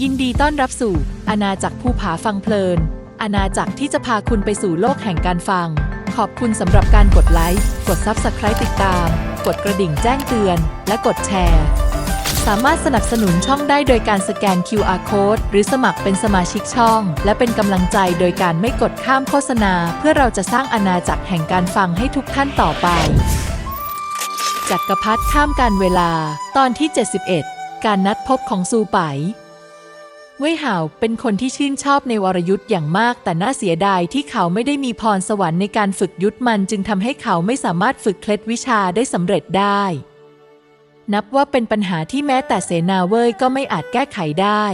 ยินดีต้อนรับสู่อาณาจักรภูผาฟังเพลิน อาณาจักรที่จะพาคุณไปสู่โลกแห่งการฟัง ขอบคุณสำหรับการกดไลค์ กด Subscribe ติดตาม กดกระดิ่งแจ้งเตือน และกดแชร์ สามารถสนับสนุนช่องได้โดยการสแกน QR Code หรือสมัครเป็นสมาชิกช่อง และเป็นกำลังใจโดยการไม่กดข้ามโฆษณา เพื่อเราจะสร้างอาณาจักรแห่งการฟังให้ทุกท่านต่อไป จักรพรรดิข้ามการเวลา ตอนที่ 71 การนัดพบของซูไป เว่ยห่าวเป็นคนที่ชื่นชอบในวรยุทธ์อย่างมาก แต่น่าเสียดายที่เขาไม่ได้มีพรสวรรค์ในการฝึกยุทธมันจึงทำให้เขาไม่สามารถฝึกเคล็ดวิชาได้สำเร็จได้ นับว่าเป็นปัญหาที่แม้แต่เสนาเว่ยก็ไม่อาจแก้ไขได้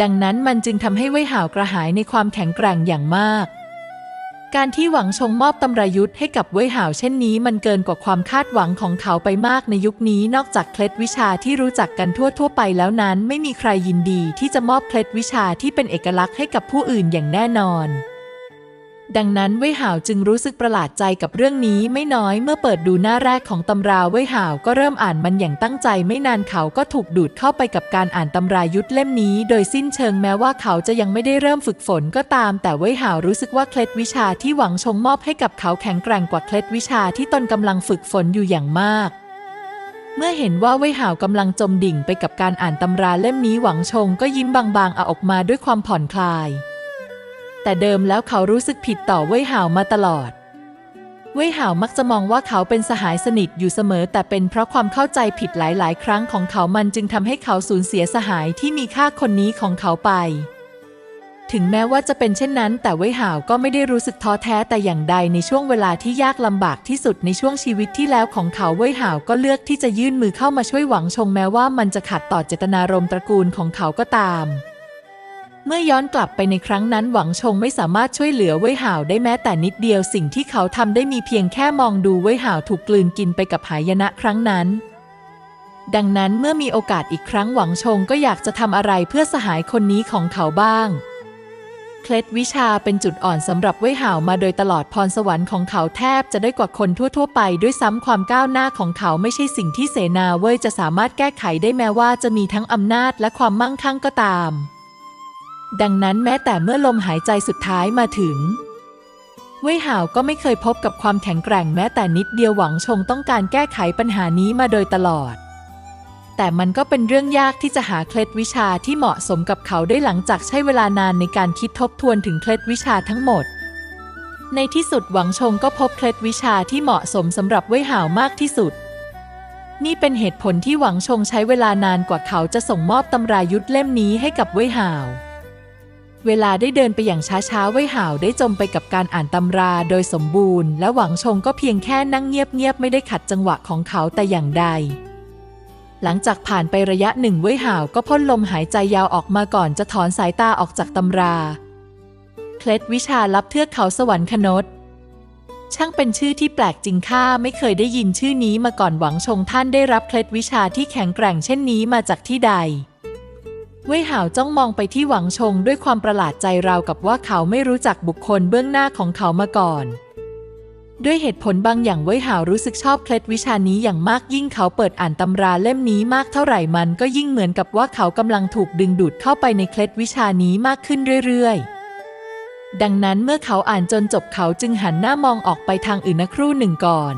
ดังนั้นมันจึงทำให้เว่ยห่าวกระหายในความแข็งแกร่งอย่างมาก การที่หวังชงมอบตำรายุทธให้กับเว่ยหาวเช่นนี้มันเกินกว่าความคาดหวังของเขาไปมากในยุคนี้นอกจากเคล็ดวิชาที่รู้จักกันทั่วทั่วไปแล้วนั้น ไม่มีใครยินดีที่จะมอบเคล็ดวิชาที่เป็นเอกลักษณ์ให้กับผู้อื่นอย่างแน่นอน ดังนั้นเว่ยห่าวจึงรู้สึกประหลาดใจกับเรื่องนี้ไม่น้อยเมื่อเปิดดูหน้าแรกของตำราเว่ยห่าวก็เริ่มอ่านมันอย่างตั้งใจไม่นานเขาก็ถูกดูดเข้าไปกับการอ่านตำรายุทธเล่มนี้ โดยสิ้นเชิงแม้ว่าเขาจะยังไม่ได้เริ่มฝึกฝนก็ตาม แต่เว่ยห่าวรู้สึกว่าเคล็ดวิชาที่หวังชงมอบให้กับเขาแข็งแกร่งกว่าเคล็ดวิชาที่ตนกำลังฝึกฝนอยู่อย่างมากเมื่อเห็นว่าเว่ยห่าวกำลังจมดิ่งไปกับการอ่านตำราเล่มนี้หวังชงก็ยิ้มบางๆเอาออกมาด้วยความผ่อนคลาย แต่เดิมแล้วเขารู้สึกผิดต่อเว่ยห่าวมาตลอด เว่ยห่าวมักจะมองว่าเขาเป็นสหายสนิทอยู่เสมอ แต่เป็นเพราะความเข้าใจผิดหลายๆ ครั้งของเขามันจึงทำให้เขาสูญเสียสหายที่มีค่าคนนี้ของเขาไป ถึงแม้ว่าจะเป็นเช่นนั้น แต่เว่ยห่าวก็ไม่ได้รู้สึกท้อแท้แต่อย่างใดในช่วงเวลาที่ยากลำบากที่สุดในช่วงชีวิตที่แล้วของเขาเว่ยห่าวก็เลือกที่จะยื่นมือเข้ามาช่วยหวังชงแม้ว่ามันจะขัดต่อเจตนารมณ์ตระกูลของเขาก็ตาม เมื่อย้อนกลับไปในครั้งนั้นหวังชงไม่สามารถช่วยเหลือเว่ยห่าวได้แม้แต่นิดเดียวสิ่งที่เขาทำได้มีเพียงแค่มองดูเว่ยห่าวถูกกลืนกินไปกับหายนะครั้งนั้น ดังนั้นเมื่อมีโอกาสอีกครั้งหวังชงก็อยากจะทำอะไรเพื่อสหายคนนี้ของเขาบ้างเคล็ดวิชาเป็นจุดอ่อนสำหรับเว่ยห่าวมาโดยตลอดพรสวรรค์ของเขาแทบจะได้กว่าคนทั่ว ๆ ไปด้วยซ้ำความก้าวหน้าของเขาไม่ใช่สิ่งที่เสนาเว่ยจะสามารถแก้ไขได้แม้ว่าจะมีทั้งอำนาจและความมั่งคั่งก็ตาม ดังนั้นแม้แต่เมื่อลมหายใจสุดท้ายมาถึง เว่ยห่าวก็ไม่เคยพบกับความแข็งแกร่งแม้แต่นิดเดียวหวังชงต้องการแก้ไขปัญหานี้มาโดยตลอด แต่มันก็เป็นเรื่องยากที่จะหาเคล็ดวิชาที่เหมาะสมกับเขาได้หลังจากใช้เวลานานในการคิดทบทวนถึงเคล็ดวิชาทั้งหมด ในที่สุดหวังชงก็พบเคล็ดวิชาที่เหมาะสมสำหรับเว่ยห่าวมากที่สุดนี่เป็นเหตุผลที่หวังชงใช้เวลานานกว่าเขาจะส่งมอบตำรายุทธเล่มนี้ให้กับเว่ยห่าว เวลาได้เดินไปอย่างช้าๆไว้ห่าวได้จมไปกับการอ่านตำราโดยสมบูรณ์ และหวังชงก็เพียงแค่นั่งเงียบๆไม่ได้ขัดจังหวะของเขาแต่อย่างใด หลังจากผ่านไประยะหนึ่งไว้ห่าวก็พ่นลมหายใจยาวออกมาก่อนจะถอนสายตาออกจากตำราเคล็ดวิชาลับเทือกเขาสวรรคนตช่างเป็นชื่อที่แปลกจริงข้าไม่เคยได้ยินชื่อนี้มาก่อนหวังชงท่านได้รับเคล็ดวิชาที่แข็งแกร่งเช่นนี้มาจากที่ใด เว่ยห่าวจ้องมองไปที่หวังชงด้วยความประหลาดใจราวกับว่าเขาไม่รู้จักบุคคลเบื้องหน้าของเขามาก่อน ด้วยเหตุผลบางอย่างเว่ยห่าวรู้สึกชอบเคล็ดวิชานี้อย่างมากยิ่งเขาเปิดอ่านตำราเล่มนี้มากเท่าไหร่มันก็ยิ่งเหมือนกับว่าเขากำลังถูกดึงดูดเข้าไปในเคล็ดวิชานี้มากขึ้นเรื่อยๆ ดังนั้นเมื่อเขาอ่านจนจบเขาจึงหันหน้ามองออกไปทางอื่นนครู่หนึ่งก่อน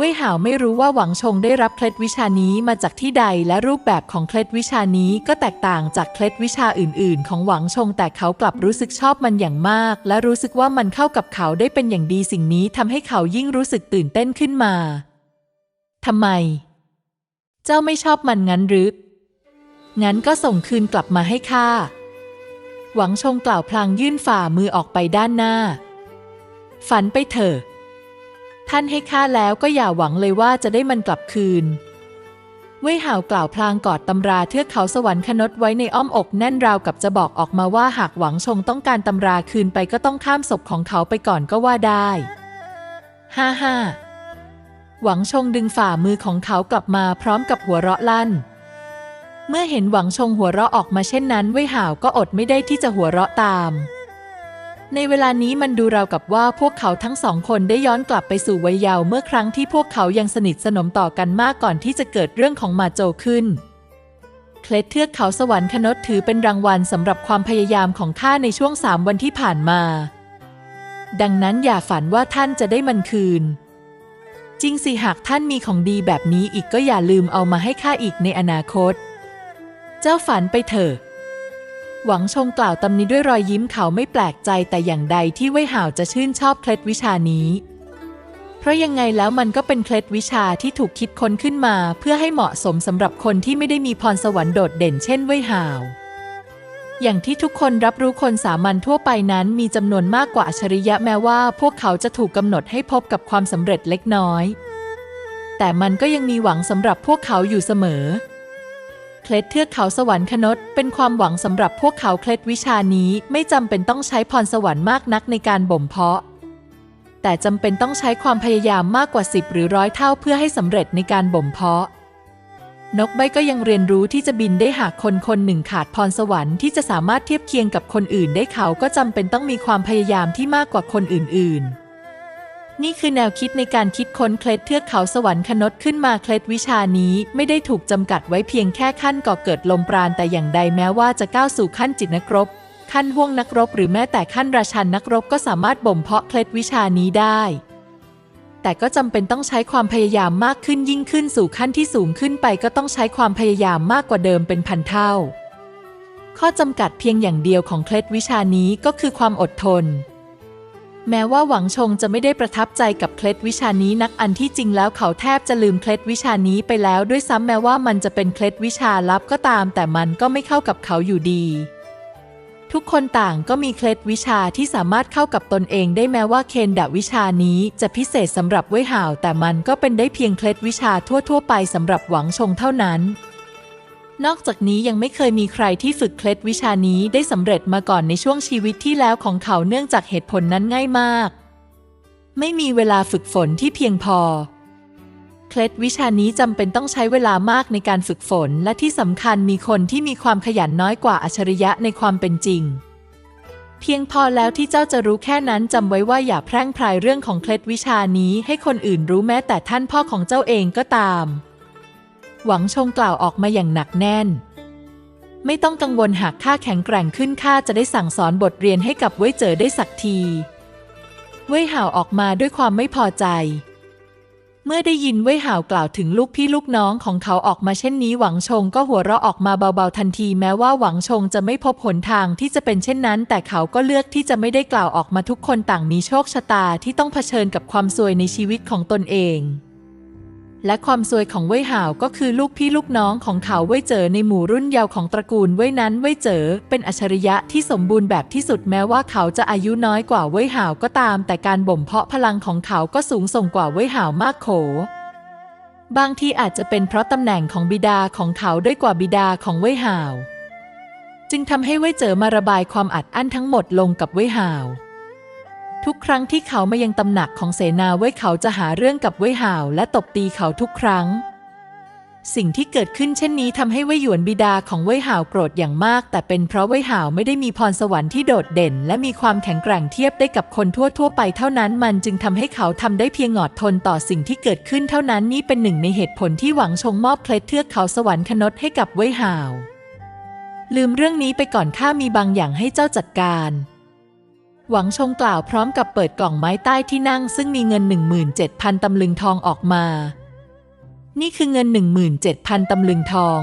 เว่ยห่าวไม่รู้ว่าหวังชงได้รับเคล็ดวิชานี้มาจากที่ใดและรูปแบบของเคล็ดวิชานี้ก็แตกต่างจากเคล็ดวิชาอื่น ๆ ของหวังชงแต่เขากลับรู้สึกชอบมันอย่างมาก และรู้สึกว่ามันเข้ากับเขาได้เป็นอย่างดีสิ่งนี้ทำให้เขายิ่งรู้สึกตื่นเต้นขึ้นมาทำไม เจ้าไม่ชอบมันงั้นหรืองั้นก็ส่งคืนกลับมาให้ข้าหวังชงกล่าวพลางยื่นฝ่ามือออกไปด้านหน้า ฝันไปเถอะ ท่านให้ข้าแล้วก็อย่าหวังเลยว่าจะได้มันกลับคืนเว่ยห่าวกล่าวพลางกอดตำราเทือกเขาสวรรค์ขนตไว้ในอ้อมอกแน่นราวกับจะบอกออกมาว่าหากหวังชงต้องการตำราคืนไปก็ต้องข้ามศพของเขาไปก่อนก็ว่าได้ฮ่าฮ่าหวังชงดึงฝ่ามือของเขากลับมาพร้อมกับหัวเราะลั่น เมื่อเห็นหวังชงหัวเราะออกมาเช่นนั้นเว่ยห่าวก็อดไม่ได้ที่จะหัวเราะตาม ในเวลานี้มันดูราวกับว่าพวกเขาทั้งสองคนได้ย้อนกลับไปสู่วัยเยาว์เมื่อครั้งที่พวกเขายังสนิทสนมต่อกันมากก่อนที่จะเกิดเรื่องของมาโจขึ้น เคล็ดเทือกเขาสวรรคนดถือเป็นรางวัลสำหรับความพยายามของข้าในช่วงสามวันที่ผ่านมา ดังนั้นอย่าฝันว่าท่านจะได้มันคืน จริงสิหากท่านมีของดีแบบนี้อีกก็อย่าลืมเอามาให้ข้าอีกในอนาคต เจ้าฝันไปเถอะ หวังชงกล่าวตำนี้ด้วยรอยยิ้มเขาไม่แปลกใจแต่อย่างใดที่เว่ยห่าวจะชื่นชอบเคล็ดวิชานี้ เพราะยังไงแล้วมันก็เป็นเคล็ดวิชาที่ถูกคิดค้นขึ้นมา เพื่อให้เหมาะสมสำหรับคนที่ไม่ได้มีพรสวรรค์โดดเด่นเช่นเว่ยห่าวอย่างที่ทุกคนรับรู้คนสามัญทั่วไปนั้นมีจำนวนมากกว่าอัจฉริยะแม้ว่า พวกเขาจะถูกกำหนดให้พบกับความสำเร็จเล็กน้อย แต่มันก็ยังมีหวังสำหรับพวกเขาอยู่เสมอ เคล็ดเทือกเขาสวรรคนดเป็นความหวังสำหรับพวกเขาเคล็ดวิชานี้ไม่จำเป็นต้องใช้พรสวรรค์มากนักในการบ่มเพาะ แต่จำเป็นต้องใช้ความพยายามมากกว่า 10 หรือร้อยเท่าเพื่อให้สำเร็จในการบ่มเพาะ นกใบก็ยังเรียนรู้ที่จะบินได้หากคนคนหนึ่งขาดพรสวรรค์ที่จะสามารถเทียบเคียงกับคนอื่นได้เขาก็จำเป็นต้องมีความพยายามที่มากกว่าคนอื่นๆ นี่คือแนวคิดในการคิดค้นเคล็ดเทือกเขาสวรรคนดขึ้นมาเคล็ดวิชานี้ไม่ได้ถูกจำกัดไว้เพียงแค่ขั้นก่อเกิดลมปราณแต่อย่างใดแม้ว่าจะก้าวสู่ขั้นจิตนักรบ ขั้นห่วงนักรบ หรือแม้แต่ขั้นราชันนักรบก็สามารถบ่มเพาะเคล็ดวิชานี้ได้ แต่ก็จำเป็นต้องใช้ความพยายามมากขึ้นยิ่งขึ้นสู่ขั้นที่สูงขึ้นไปก็ต้องใช้ความพยายามมากกว่าเดิมเป็นพันเท่า ข้อจำกัดเพียงอย่างเดียวของเคล็ดวิชานี้ก็คือความอดทน แม้ว่าหวังชงจะไม่ได้ประทับใจกับเคล็ดวิชานี้นักอันที่จริงแล้วเขาแทบจะลืมเคล็ดวิชานี้ไปแล้วด้วยซ้ำแม้ว่ามันจะเป็นเคล็ดวิชาลับก็ตาม แต่มันก็ไม่เข้ากับเขาอยู่ดี ทุกคนต่างก็มีเคล็ดวิชาที่สามารถเข้ากับตนเองได้แม้ว่าเคนดะวิชานี้จะพิเศษสำหรับเว่ยห่าว แต่มันก็เป็นได้เพียงเคล็ดวิชาทั่ว ๆ ไปสำหรับหวังชงเท่านั้น นอกจากนี้ยังไม่เคยมีใครที่ฝึกเคล็ดวิชานี้ได้สำเร็จมาก่อนในช่วงชีวิตที่แล้วของเขาเนื่องจากเหตุผลนั้นง่ายมาก ไม่มีเวลาฝึกฝนที่เพียงพอ เคล็ดวิชานี้จำเป็นต้องใช้เวลามากในการฝึกฝน และที่สำคัญมีคนที่มีความขยันน้อยกว่าอัจฉริยะในความเป็นจริง เพียงพอแล้วที่เจ้าจะรู้แค่นั้นจำไว้ว่าอย่าแพร่งพรายเรื่องของเคล็ดวิชานี้ให้คนอื่นรู้แม้แต่ท่านพ่อของเจ้าเองก็ตาม หวังชงกล่าวออกมาอย่างหนักแน่น ไม่ต้องกังวลหากข้าแข็งแกร่งขึ้นข้าจะได้สั่งสอนบทเรียนให้กับเว่ยเจอได้สักที เว่ยห่าวออกมาด้วยความไม่พอใจ เมื่อได้ยินเว่ยห่าวกล่าวถึงลูกพี่ลูกน้องของเขาออกมาเช่นนี้หวังชงก็หัวเราะออกมาเบาๆทันทีแม้ว่าหวังชงจะไม่พบหนทางที่จะเป็นเช่นนั้น แต่เขาก็เลือกที่จะไม่ได้กล่าวออกมาทุกคนต่างมีโชคชะตาที่ต้องเผชิญกับความซวยในชีวิตของตนเอง และความซวยของเว่ยห่าวก็คือลูกพี่ลูกน้องของเขาเว่ยเจ๋อในหมู่รุ่นเยาว์ของตระกูลเว่ยนั้นเว่ยเจ๋อเป็นอัจฉริยะที่สมบูรณ์แบบที่สุดแม้ว่าเขาจะอายุน้อยกว่าเว่ยห่าวก็ตาม แต่การบ่มเพาะพลังของเขาก็สูงส่งกว่าเว่ยห่าวมากโขบางทีอาจจะเป็นเพราะตำแหน่งของบิดาของเขาด้วยกว่าบิดาของเว่ยห่าว จึงทำให้เว่ยเจ๋อมาระบายความอัดอั้นทั้งหมดลงกับเว่ยห่าว ทุกครั้งที่เขามายังตำหนักของเสนาเว่ยเขาจะหาเรื่องกับเว่ยห่าวและตบตีเขาทุกครั้ง สิ่งที่เกิดขึ้นเช่นนี้ทำให้เว่ยหยวนบิดาของเว่ยห่าวโกรธอย่างมาก แต่เป็นเพราะเว่ยห่าวไม่ได้มีพรสวรรค์ที่โดดเด่น และมีความแข็งแกร่งเทียบได้กับคนทั่วๆไปเท่านั้น มันจึงทำให้เขาทำได้เพียงหงอดทนต่อสิ่งที่เกิดขึ้นเท่านั้นนี่เป็นหนึ่งในเหตุผลที่หวังชงมอบเคล็ดเทือกเขาสวรรคนดให้กับเว่ยห่าว ลืมเรื่องนี้ไปก่อนข้ามีบางอย่างให้เจ้าจัดการ หวังชงกล่าวพร้อมกับเปิดกล่องไม้ใต้ที่นั่ง ซึ่งมีเงิน 17,000 ตำลึงทองออกมา นี่คือเงิน 17,000 ตำลึงทอง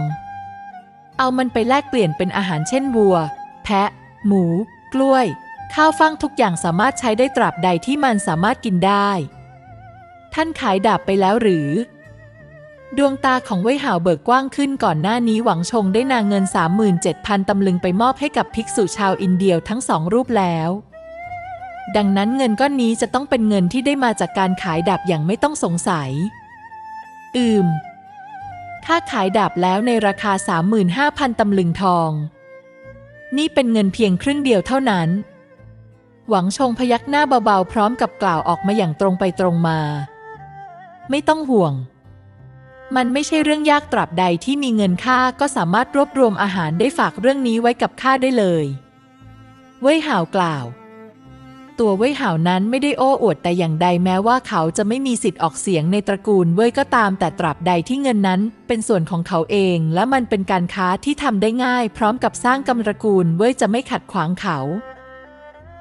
เอามันไปแลกเปลี่ยนเป็นอาหารเช่นวัว แพะ หมู กล้วย ข้าวฟ่างทุกอย่างสามารถใช้ได้ตราบใดที่มันสามารถกินได้ ท่านขายดาบไปแล้วหรือ ดวงตาของเว่ยห่าวเบิกกว้างขึ้นก่อนหน้านี้หวังชงได้นางเงิน 37,000 ตำลึงไปมอบให้กับภิกษุชาวอินเดียทั้งสองรูปแล้ว ดังนั้นเงินก้อนนี้จะต้องเป็นเงินที่ได้มาจากการขายดาบอย่างไม่ต้องสงสัย อืม ค่าขายดาบแล้วในราคา 35,000ตำลึงทอง นี่เป็นเงินเพียงครึ่งเดียวเท่านั้น หวังชงพยักหน้าเบาๆ พร้อมกับกล่าวออกมาอย่างตรงไปตรงมา ไม่ต้องห่วง มันไม่ใช่เรื่องยากตราบใดที่มีเงินค่าก็สามารถรวบรวมอาหารได้ฝากเรื่องนี้ไว้กับข้าได้เลย เว่ยห่าวกล่าว ตัวเว่ยห่าวนั้นไม่ได้โอ้อวดแต่อย่างใดแม้ว่าเขาจะไม่มีสิทธิ์ออกเสียงในตระกูลเว่ยก็ตามแต่ตราบใดที่เงินนั้น เป็นส่วนของเขาเอง และมันเป็นการค้าที่ทำได้ง่าย พร้อมกับสร้างกำตระกูลเว่ยจะไม่ขัดขวางเขา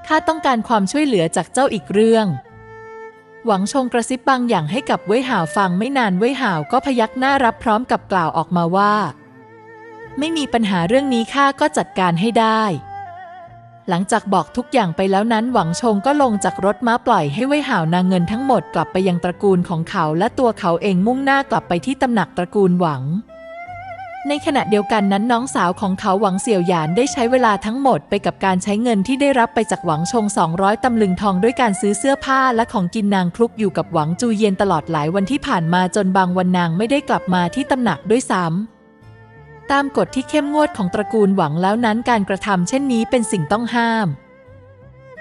ข้าต้องการความช่วยเหลือจากเจ้าอีกเรื่องหวังชงกระซิบบางอย่างให้กับเว่ยห่าวฟังไม่นานเว่ยห่าวก็พยักหน้ารับพร้อมกับกล่าวออกมาว่า ไม่มีปัญหาเรื่องนี้ข้าก็จัดการให้ได้ หลังจากบอกทุกอย่างไปแล้วนั้นหวังชงก็ลงจากรถม้าปล่อยให้เว่ยห่าวนางเงินทั้งหมดกลับไปยังตระกูลของเขาและตัวเขาเองมุ่งหน้ากลับไปที่ตำหนักตระกูลหวัง ในขณะเดียวกันนั้นน้องสาวของเขาหวังเสี่ยวหยานได้ใช้เวลาทั้งหมดไปกับการใช้เงินที่ได้รับไปจากหวังชง 200 ตำลึงทองด้วยการซื้อเสื้อผ้าและของกินนางคลุกอยู่กับหวังจูเย็นตลอดหลายวันที่ผ่านมาจนบางวันนางไม่ได้กลับมาที่ตำหนักด้วยซ้ำ ตามกฎที่เข้มงวดของตระกูลหวังแล้วนั้นการกระทำเช่นนี้เป็นสิ่งต้องห้าม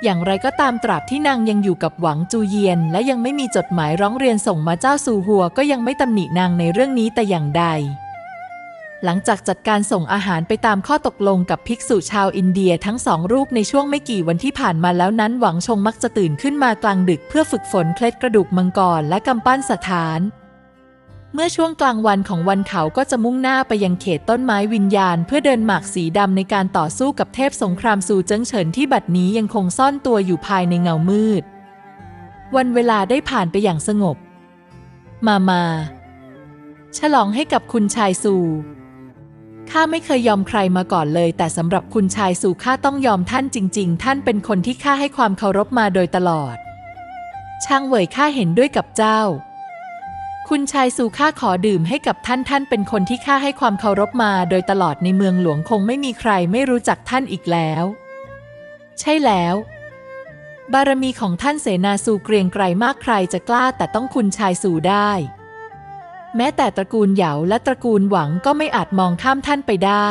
อย่างไรก็ตามตราบที่นางยังอยู่กับหวังจูเยียน และยังไม่มีจดหมายร้องเรียนส่งมาเจ้าซูหัวก็ยังไม่ตำหนินางในเรื่องนี้แต่อย่างใด หลังจากจัดการส่งอาหารไปตามข้อตกลงกับภิกษุชาวอินเดียทั้งสองรูปในช่วงไม่กี่วันที่ผ่านมาแล้วนั้นหวังชงมักจะตื่นขึ้นมากลางดึกเพื่อฝึกฝนเคล็ดกระดูกมังกรและกำปั้นสถาน เมื่อช่วงกลางวันของวันเขาก็จะมุ่งหน้าไปยังเขตต้นไม้วิญญาณ เพื่อเดินหมากสีดำในการต่อสู้กับเทพสงครามซูเจิ้งเฉินที่บัดนี้ยังคงซ่อนตัวอยู่ภายในเงามืด วันเวลาได้ผ่านไปอย่างสงบ มามา ฉลองให้กับคุณชายซูข้าไม่เคยยอมใครมาก่อนเลย แต่สำหรับคุณชายซูข้าต้องยอมท่านจริง ๆ ท่านเป็นคนที่ข้าให้ความเคารพมาโดยตลอด ช่างเหวยข้าเห็นด้วยกับเจ้า คุณชายสู่ข้าขอดื่มให้กับท่านท่านเป็นคนที่ข้าให้ความเคารพมาโดยตลอดในเมืองหลวงคงไม่มีใครไม่รู้จักท่านอีกแล้ว ใช่แล้ว บารมีของท่านเสนาสู่เกรียงไกรมากใครจะกล้าแต่ต้องคุณชายสู่ได้ แม้แต่ตระกูลเหยาและตระกูลหวังก็ไม่อาจมองข้ามท่านไปได้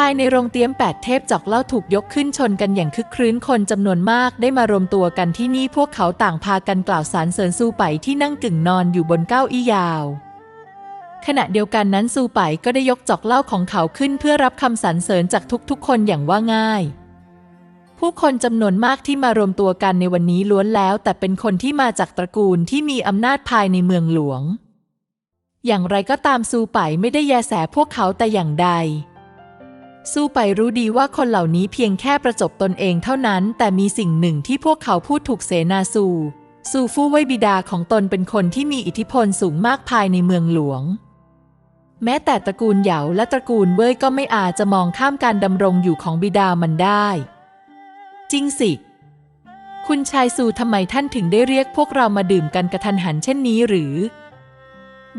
ภายในโรงเตี๊ยมแปดเทพจอกเล่าถูกยกขึ้นชนกันอย่างคึกครื้นคนจำนวนมากได้มารวมตัวกันที่นี่พวกเขาต่างพากันกล่าวสรรเสริญซูไปที่นั่งกึ่งนอนอยู่บนเก้าอี้ยาว ขณะเดียวกันนั้นซูไปก็ได้ยกจอกเล้าของเขาขึ้นเพื่อรับคำสรรเสริญจากทุกๆ คนอย่างว่าง่าย ผู้คนจำนวนมากที่มารวมตัวกันในวันนี้ล้วนแล้ว แต่เป็นคนที่มาจากตระกูลที่มีอำนาจภายในเมืองหลวง อย่างไรก็ตามซูไปไม่ได้แยแสพวกเขาแต่อย่างใด สู้ไปรู้ดีว่าคนเหล่านี้เพียงแค่ประจบตนเองเท่านั้น แต่มีสิ่งหนึ่งที่พวกเขาพูดถูกเสนาซูซูฟู่เว่ยบิดาของตนเป็นคนที่มีอิทธิพลสูงมากภายในเมืองหลวง แม้แต่ตระกูลเหยาและตระกูลเว่ยก็ไม่อาจจะมองข้ามการดำรงอยู่ของบิดามันได้ จริงสิ คุณชายซูทำไมท่านถึงได้เรียกพวกเรามาดื่มกันกระทันหันเช่นนี้หรือ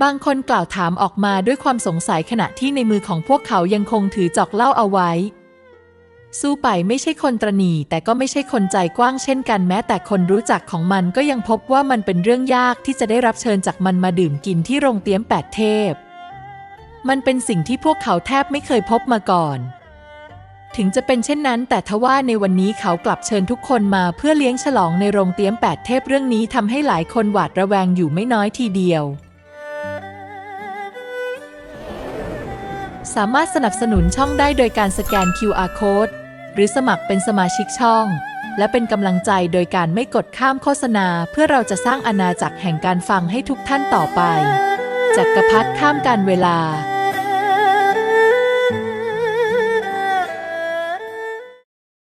บางคนกล่าวถามออกมาด้วยความสงสัยขณะที่ในมือของพวกเขายังคงถือจอกเหล้าเอาไว้ สู้ไปไม่ใช่คนตรณีแต่ก็ไม่ใช่คนใจกว้างเช่นกันแม้แต่คนรู้จักของมันก็ยังพบว่ามันเป็นเรื่องยากที่จะได้รับเชิญจากมันมาดื่มกินที่โรงเตี้ยมแปดเทพ มันเป็นสิ่งที่พวกเขาแทบไม่เคยพบมาก่อน ถึงจะเป็นเช่นนั้น แต่ทว่าในวันนี้เขากลับเชิญทุกคนมาเพื่อเลี้ยงฉลองในโรงเตี้ยมแปดเทพเรื่องนี้ทำให้หลายคนหวาดระแวงอยู่ไม่น้อยทีเดียว สามารถสนับสนุนช่องได้โดยการสแกน QR Code หรือสมัครเป็นสมาชิกช่อง และเป็นกำลังใจโดยการไม่กดข้ามโฆษณา เพื่อเราจะสร้างอาณาจักรแห่งการฟังให้ทุกท่านต่อไป จักรพรรดิข้ามการเวลา